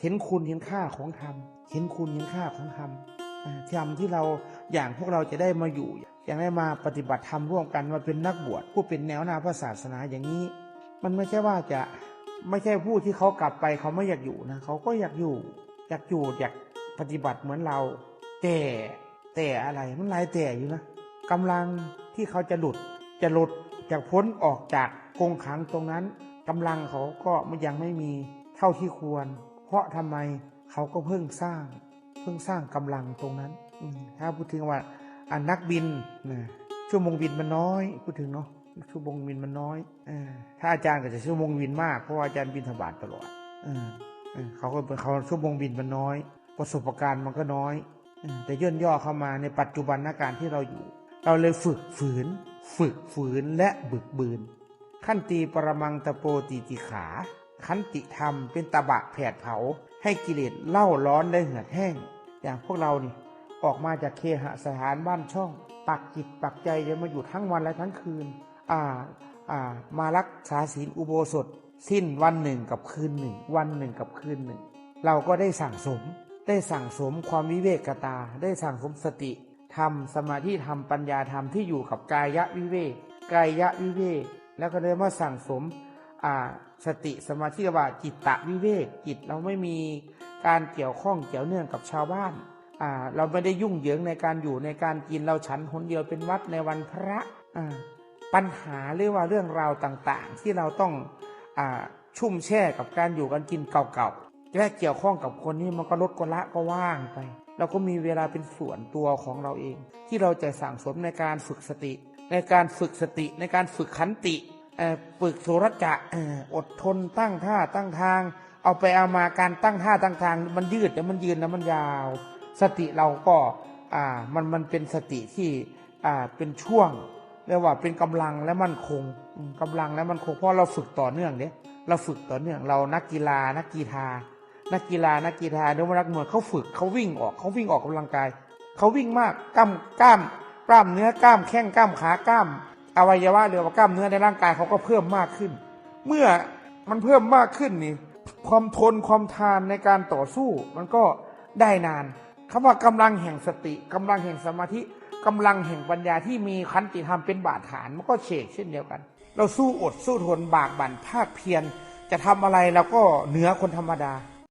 เห็นคุณเห็นค่าของธรรม เห็นคุณเห็นค่าของธรรมธรรมที่เราอย่างพวกเราจะได้มาอยู่ อย่างได้มาปฏิบัติธรรมร่วมกันมาเป็นนักบวชผู้เป็นแนวหน้าพระศาสนาอย่างนี้ มันไม่ใช่ว่าจะไม่ใช่ผู้ที่เขากลับไปเขาไม่อยากอยู่นะเขาก็อยากอยู่ อยากอยู่อยากปฏิบัติเหมือนเรา แต่แต่อะไรมันหลายแต่อยู่นะกำลังที่เขาจะหลุดจะหลุดจากพ้นออกจากกรงขังตรงนั้นกำลังเขาก็ยังไม่มีเท่าที่ควร เพราะทำไมเขาก็เพิ่งสร้าง เพิ่งสร้างกำลังตรงนั้นถ้าพูดถึงว่าอันนักบินนะชั่วโมงบินมันน้อย พูดถึงเนาะชั่วโมงบินมันน้อยอถ้าอาจารย์ก็จะชั่วโมงบินมากเพราะว่าอาจารย์บินธบาตตลอดเออเขาก็เป็นเขาชั่วโมงบินมันน้อย ประสบการณ์มันก็น้อยแต่ย่นย่อเข้ามาในปัจจุบันนการที่เราอยู่ เราเลยฝึกฝืน ฝึกฝืนและบึกบืน ขั้นตีปรมังตะโปตีติขา ขันติธรรมเป็นตะบะแผดเผา ให้กิเลสเล่าร้อนได้เหือดแห้ง อย่างพวกเรานี่ ออกมาจากเคหสถานบ้านช่อง ปักจิตปักใจจะมาอยู่ทั้งวันและทั้งคืน อ่าอ่า มารักษาศีลอุโบสถ สิ้นวันหนึ่งกับคืนหนึ่ง วันหนึ่งกับคืนหนึ่ง เราก็ได้สั่งสม ได้สั่งสมความวิเวกตา ได้สั่งสมสติธรรมสมาธิธรรมปัญญาธรรมที่อยู่กับกายะวิเวกกายะวิเวกแล้วก็ได้มาสั่งสม สติสมาธิว่าจิตตะวิเวกจิตเราไม่มีการเกี่ยวข้องเกี่ยวเนื่องกับชาวบ้านาเราไม่ได้ยุ่งเหยิงในการอยู่ในการกินเราฉันคนเดียวเป็นวัดในวันพระปัญหาหรือว่าเรื่องราวต่างๆ ที่เราต้องอชุ่มแช่กับการอยู่กันกินเก่าๆและเกี่ยวข้องกับคนนี้มันก็ลดก็ละก็ว่างไปเราก็มีเวลาเป็นส่วนตัวของเราเอง ที่เราจะสั่งสมในการฝึกสติ ในการฝึกสติในการฝึกขันติ ฝึกโสรจะเอ่อดทนตั้งท่าตั้งทาง เอาไปเอามาการตั้งท่าตั้งทาง มันยืดแต่มันยืนแล้วมันยาว สติเราก็อ่ามันมันเป็นสติที่อ่าเป็นช่วงเรียกว่าเป็นกำลังและมั่นคงอืมกำลังและมั่นคงเพราะเราฝึกต่อเนื่องเนี่ยเราฝึกต่อเนื่องเรานักกีฬานักกีฬานักกีฬานักกีฬาเดี๋ยวนักมวยเขาฝึกเขาวิ่งออกเขาวิ่งออกกำลังกายเขาวิ่งมากกล้ามกล้ามกล้ามเนื้อกล้ามแข้งกล้ามขากล้าม อวัยวะเรียกว่ากล้ามเนื้อในร่างกายเขาก็เพิ่มมากขึ้น เมื่อมันเพิ่มมากขึ้นนี่ ความทนความทานในการต่อสู้มันก็ได้นานคำว่ากำลังแห่งสติกำลังแห่งสมาธิกำลังแห่งปัญญาที่มีขันติธรรมเป็นบาดฐานมันก็เฉกเช่นเดียวกัน เราสู้อดสู้ทนบากบั่นภาคเพียรจะทำอะไรเราก็เหนือคนธรรมดา